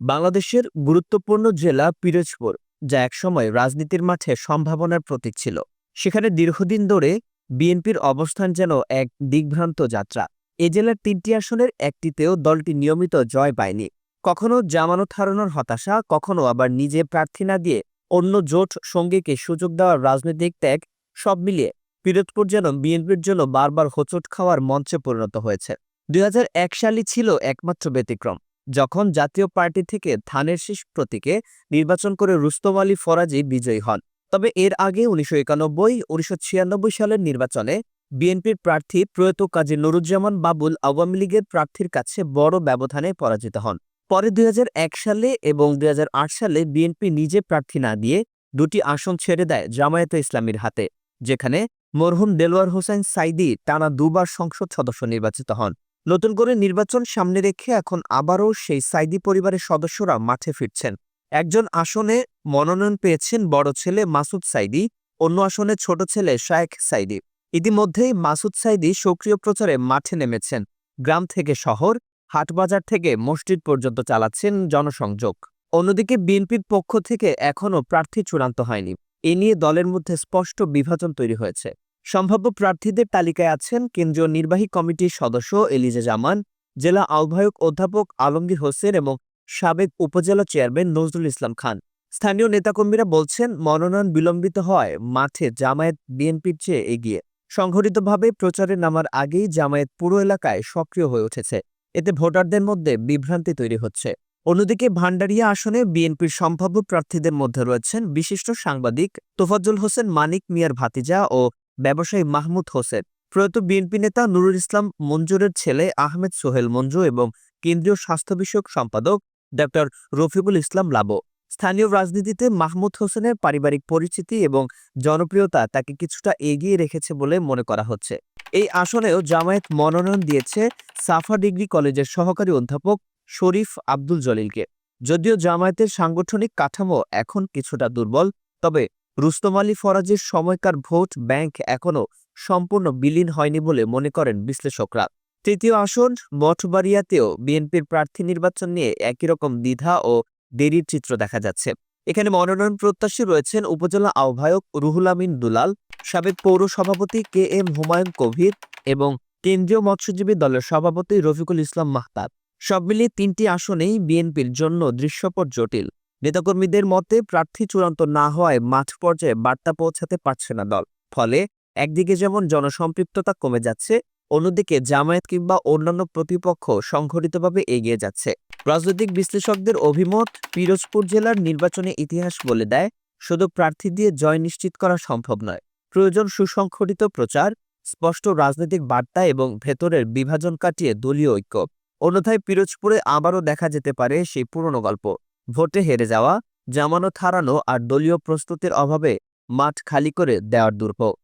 বাংলাদেশের গুরুত্বপূর্ণ জেলা পিরোজপুর, যা একসময় রাজনীতির মাঠে সম্ভাবনার প্রতীক ছিল। সেখানে দীর্ঘদিন ধরে বিএনপির অবস্থান যেন এক দিগ্ভ্রান্ত যাত্রা। এ জেলার তিনটি আসনের একটিতেও দলটি নিয়মিত জয় পায়নি। কখনো জামানত হারানোর হতাশা, কখনো আবার নিজে প্রার্থী না দিয়ে অন্য জোট সঙ্গীকে সুযোগ দেওয়ার রাজনৈতিক ত্যাগ, সব মিলিয়ে পিরোজপুর যেন বিএনপির জন্য বারবার হোঁচট খাওয়ার মঞ্চে পরিণত হয়েছে। দুই হাজার এক সালই ছিল একমাত্র ব্যতিক্রম। যখন জাতীয় পার্টি থেকে ধানের শীষ প্রতীকে নির্বাচন করে রুস্তম আলী ফরাজি বিজয়ী হন। তবে এর আগে উনিশশো একানব্বই, উনিশশো সালের নির্বাচনে বিএনপির প্রার্থী প্রয়াত কাজী নুরুজ্জামান বাবুল আওয়ামী লীগের প্রার্থীর কাছে বড় ব্যবধানে পরাজিত হন। পরে দুই হাজার এক সালে এবং দুই হাজার আট সালে বিএনপি নিজে প্রার্থী না দিয়ে দুটি আসন ছেড়ে দেয় জামায়াতে ইসলামীর হাতে, যেখানে মরহুম দেলোয়ার হোসেন সাইদি টানা দুবার সংসদ সদস্য নির্বাচিত হন। নতুন করে নির্বাচন সামনে রেখে এখন আবারও সেই সাইদি পরিবারের সদস্যরা মাঠে ফিরছেন। একজন আসনে মনোনয়ন পেয়েছেন বড় ছেলে মাসুদ সাইদি, অন্য আসনে ছোট ছেলে শায়েখ সাইদি। ইতিমধ্যেই মাসুদ সাইদি সক্রিয় প্রচারে মাঠে নেমেছেন। গ্রাম থেকে শহর, হাটবাজার থেকে মসজিদ পর্যন্ত চালাচ্ছেন জনসংযোগ। অন্যদিকে বিএনপির পক্ষ থেকে এখনও প্রার্থী চূড়ান্ত হয়নি। এ নিয়ে দলের মধ্যে স্পষ্ট বিভাজন তৈরি হয়েছে। সম্ভাব্য প্রার্থীদের তালিকায় আছেন কেন্দ্রীয় নির্বাহী কমিটির সদস্য এলিজা জামান, জেলা আহ্বায়ক অধ্যাপক আলমগীর হোসেন এবং সাবেক উপজেলা চেয়ারম্যান নজরুল ইসলাম খান। স্থানীয় নেতাকর্মীরা বলছেন, মনোনয়ন বিলম্বিত হয় মাঠে জামায়াত বিএনপির চেয়ে এগিয়ে। সংঘটিতভাবে প্রচারে নামার আগেই জামায়াত পুরো এলাকায় সক্রিয় হয়ে উঠেছে। এতে ভোটারদের মধ্যে বিভ্রান্তি তৈরি হচ্ছে। অন্যদিকে ভান্ডারিয়া আসনে বিএনপির সম্ভাব্য প্রার্থীদের মধ্যে রয়েছেন বিশিষ্ট সাংবাদিক তোফাজ্জল হোসেন, মানিক মিয়ার ভাতিজা ও ব্যবসায়ী মাহমুদ হোসেন। প্রয়াত বিএনপি নেতা নুরুল ইসলাম মঞ্জুরের ছেলে আহমেদ সোহেল মঞ্জু এবং কেন্দ্রীয় স্বাস্থ্য বিষয়ক সম্পাদক ডক্টর রফিকুল ইসলাম লাবো। স্থানীয় রাজনীতিতে মাহমুদ হোসেনের পারিবারিক পরিচিতি এবং জনপ্রিয়তা তাকে কিছুটা এগিয়ে রেখেছে বলে মনে করা হচ্ছে। এই আসনেও জামায়াত মনোনয়ন দিয়েছে সাফা ডিগ্রি কলেজের সহকারী অধ্যাপক শরীফ আব্দুল জলিলকে। যদিও জামায়াতের সাংগঠনিক কাঠামো এখন কিছুটা দুর্বল, তবে রুস্তম আলী ফরাজের সময়কার ভোট ব্যাংক এখনও সম্পূর্ণ বিলীন হয়নি বলে মনে করেন বিশ্লেষকরা। তৃতীয় আসন, মঠবাড়িয়াতেও বিএনপির প্রার্থী নির্বাচন নিয়ে একই রকম দ্বিধা ও দেরির চিত্র দেখা যাচ্ছে। এখানে মনোনয়ন প্রত্যাশী রয়েছেন উপজেলা আহ্বায়ক রুহুল আমিন দুলাল, সাবেক পৌর সভাপতি কে এম হুমায়ুন কবির এবং কেন্দ্রীয় মৎস্যজীবী দলের সভাপতি রফিকুল ইসলাম মাহতাব। সব মিলিয়ে তিনটি আসনেই বিএনপির জন্য দৃশ্যপট জটিল। নেতাকর্মীদের মতে, প্রার্থী চূড়ান্ত না হওয়ায় মাঠ পর্যায়ে বার্তা পৌঁছাতে পারছে না দল। ফলে, একদিকে যেমন জনসম্পৃক্ততা কমে যাচ্ছে, অন্যদিকে জামায়াত কিংবা অন্যান্য প্রতিপক্ষ সংঘটিতভাবে এগিয়ে যাচ্ছে। রাজনৈতিক বিশ্লেষকদের অভিমত, পিরোজপুর জেলার নির্বাচনে ইতিহাস বলে দেয়, শুধু প্রার্থী দিয়ে জয় নিশ্চিত করা সম্ভব নয়। প্রয়োজন সুসংগঠিত প্রচার, স্পষ্ট রাজনৈতিক বার্তা এবং ভেতরের বিভাজন কাটিয়ে দলীয় ঐক্য। অন্যথায় পিরোজপুরে আবারও দেখা যেতে পারে সেই পুরনো গল্প। ভোটে হেরে যাওয়া জামানত হারানো আর দলীয় প্রস্তুতির অভাবে মাঠ খালি করে দেওয়ার দুর্ভোগ।